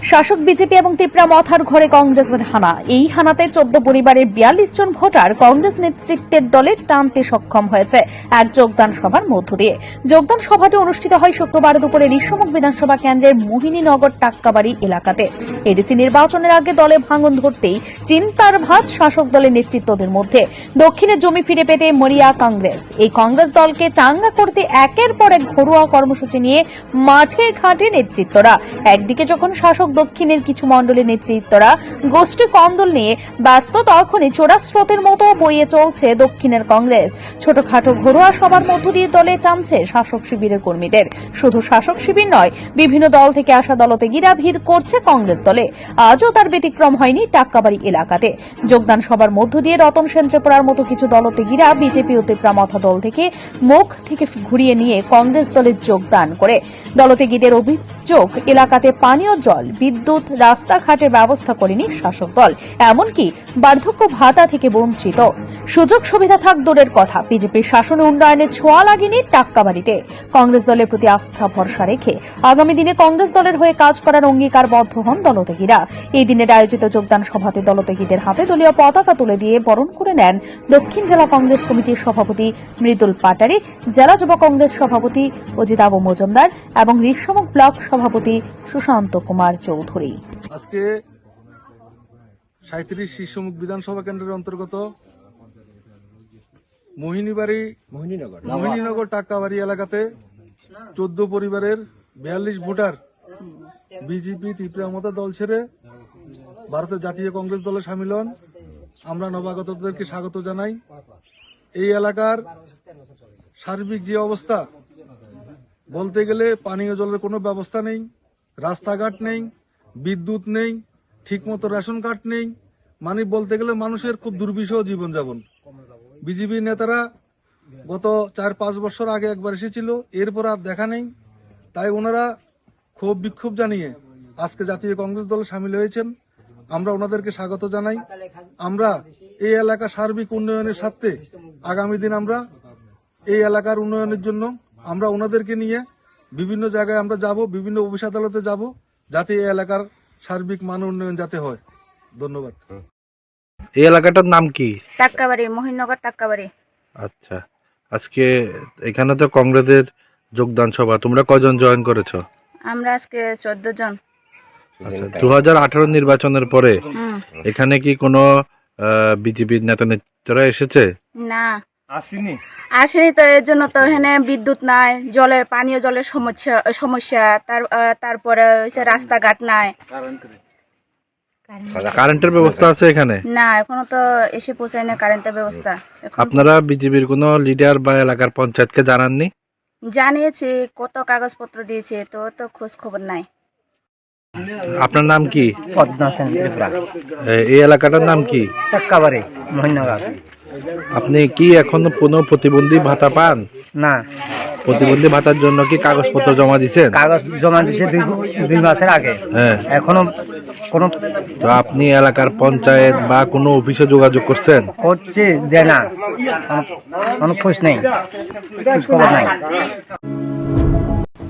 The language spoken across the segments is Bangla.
শাসক বিজেপি এবং তিপ্রা মথার ঘরে কংগ্রেসের হানা। এই হানাতে চোদ্দ পরিবারের বিয়াল্লিশ জন ভোটার কংগ্রেস নেতৃত্বের দলে টানতে সক্ষম হয়েছে এক যোগদান সভার মধ্য দিয়ে। যোগদান সভাটি অনুষ্ঠিত হয় শুক্রবার দুপুরে ঋষমুখ বিধানসভা কেন্দ্রের মোহিনীনগর টাক্কাবাড়ি এলাকাতে। এডিসি নির্বাচনের আগে দলে ভাঙন ধরতেই চিন্তার ভাঁজ শাসক দলের নেতৃত্বদের মধ্যে। দক্ষিণে জমি ফিরে পেতে মরিয়া কংগ্রেস। এই কংগ্রেস দলকে চাঙ্গা করতে একের পর এক ঘরোয়া কর্মসূচি নিয়ে মাঠে ঘাটে নেতৃত্বরা। একদিকে যখন শাসক দক্ষিণের কিছু মণ্ডলের নেতৃত্বরা গোষ্ঠী কন্দল নিয়ে ব্যস্ত তখনই চোরা স্রোতের মতো বইয়ে চলছে দক্ষিণের কংগ্রেস। ছোটখাটো ঘরোয়া সবার মধ্য দিয়ে দলে টানছে শাসক শিবিরের কর্মীদের। শুধু শাসক শিবির নয়, বিভিন্ন দল থেকে আসা দলতেগিরা ভিড় করছে কংগ্রেস দলে। আজও তার ব্যতিক্রম হয়নি টাক্কাবাড়ি এলাকাতে। যোগদান সবার মধ্য দিয়ে রতন সেন ত্রিপুরার মতো কিছু দলতেগিরা বিজেপি ও তিপ্রা মথা দল থেকে মুখ থেকে ঘুরিয়ে নিয়ে কংগ্রেস দলে যোগদান করে। দলতেগীদের অভিযোগ, এলাকাতে পানীয় জল বিদ্যুৎ রাস্তাঘাটের ব্যবস্থা করেনি শাসক দল। এমনকি বার্ধক্য ভাতা থেকে বঞ্চিত। সুযোগ সুবিধা থাক দূরের কথা। বিজেপির শাসনে উন্নয়নের ছোঁয়া লাগেনি টাক্কাবাড়িতে কংগ্রেস দলের প্রতি আস্থা ভরসা রেখে আগামী দিনে কংগ্রেস দলের হয়ে কাজ করার অঙ্গীকারবদ্ধ হন দলত্যাগীরা। এই দিনের আয়োজিত যোগদান সভাতে দলত্যাগীদের হাতে দলীয় পতাকা তুলে দিয়ে বরণ করে নেন দক্ষিণ জেলা কংগ্রেস কমিটির সভাপতি মৃদুল পাটারি, জেলা যুব কংগ্রেস সভাপতি অজিত আবু মজুমদার এবং ঋষমুখ ব্লক সভাপতি সুশান্ত কুমার চৌধুরী। আজকে সাঁত্রিশ শীর্ষমুখ বিধানসভা কেন্দ্রের অন্তর্গত মোহিনীবাড়ি মোহিনীনগর। মোহিনীনগর টাক্কাবাড়ি এলাকাতে চোদ্দ পরিবারের বিয়াল্লিশ ভোটার বিজেপি ত্রিপুরা মতো দল ছেড়ে ভারতের জাতীয় কংগ্রেস দলে সামিল হন। আমরা নবাগতদেরকে স্বাগত জানাই। এই এলাকার সার্বিক যে অবস্থা বলতে গেলে পানীয় জলের কোনো ব্যবস্থা নেই। রাস্তাঘাট নেই, বিদ্যুৎ নেই, ঠিকমতো রেশন কার্ড নেই। মানে বলতে গেলে মানুষের খুব দুর্বিষহ জীবনযাপন। বিজেপি নেতারা গত চার পাঁচ বছর আগে একবার এসেছিল, এরপর আর দেখা নেই। তাই ওনারা ক্ষোভ বিক্ষোভ জানিয়ে আজকে জাতীয় কংগ্রেস দলে সামিল হয়েছেন। আমরা ওনাদেরকে স্বাগত জানাই। আমরা এই এলাকা সার্বিক উন্নয়নের স্বার্থে আগামী দিন আমরা এই এলাকার উন্নয়নের জন্য আমরা ওনাদেরকে নিয়ে বিভিন্ন জায়গায় আমরা যাব বিভিন্ন অফিস আদালতে যাব যাতে এই এলাকার সার্বিক মান উন্নয়ন যাতে হয়। ধন্যবাদ। এই এলাকাটার নাম কি? টাক্কাবাড়ি মহিনগর টাক্কাবাড়ি। আচ্ছা। আজকে এখানে তো কংগ্রেসের যোগদান সভা। তোমরা কজন জয়েন করেছ? আমরা আজকে চোদ্দ জন। আচ্ছা দু হাজার আঠারো নির্বাচনের পরে এখানে কি কোনো বিজেপির নেতা নেত্রীরা এসেছে? না। আসেনি? আসেনি তো এর জন্য তো এখানে বিদ্যুৎ নাই জলের পানীয় জলের সমস্যা সমস্যা তার তারপরে হচ্ছে রাস্তাঘাট নাই। কারেন্টের ব্যবস্থা আছে এখানে? না এখনও তো এসে পৌঁছায় না কারেন্টের ব্যবস্থা। আপনারা বিজেপির কোনো লিডার বা এলাকার পঞ্চায়েতকে জানাননি? জানিয়েছি কত কাগজপত্র দিয়েছে তো তো খোঁজ খবর নাই। আপনার নাম কি? পদ্মা সেন ত্রিপুরা। এই এলাকাটার নাম কি? টাক্কাবাড়ি মহিনগর। আপনি কি এখন কোনো প্রতিবন্ধী ভাতা পান? না। প্রতিবন্ধী ভাতার জন্য কি কাগজপত্র জমা দিচ্ছেন কাগজ জমা দিছে দুই দুই মাসের আগে। হ্যাঁ। এখনও কোনো তো আপনি এলাকার পঞ্চায়েত বা কোনো অফিসে যোগাযোগ করছেন? করছে দেয় না। কোনো- কোনো খোঁজ নেই। খোঁজ খবর নাই।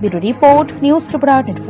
ব্যুরো রিপোর্ট নিউজ টুপরা টোয়েন্টি